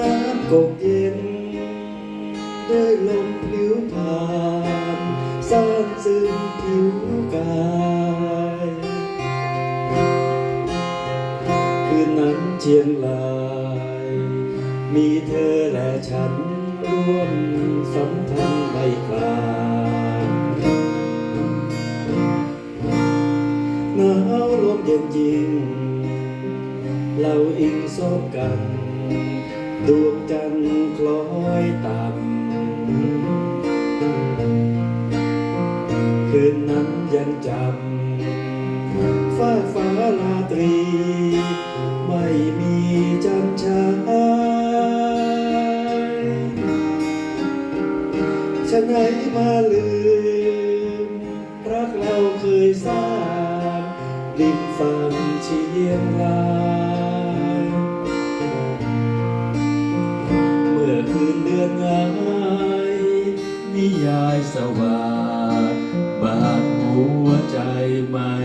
น้ำกกเย็นด้วยลมพลิ้วผ่านซ่านซึมผิวกายคืนนั้นเชียงราย มีเธอและฉันร่วมสัมพันธ์ไม่คลายหนาวลมเย็นยิง เราอิงซบกัน ดวงจันทร์คล้อยต่ำคืนนั้นยังจำฟ้าฟ้าราตรี ไม่มีจันทร์ชายฉันไหนมาลืม รักเราเคยสร้างดินฟังเชียงราย ว่าบาดหัวใจมา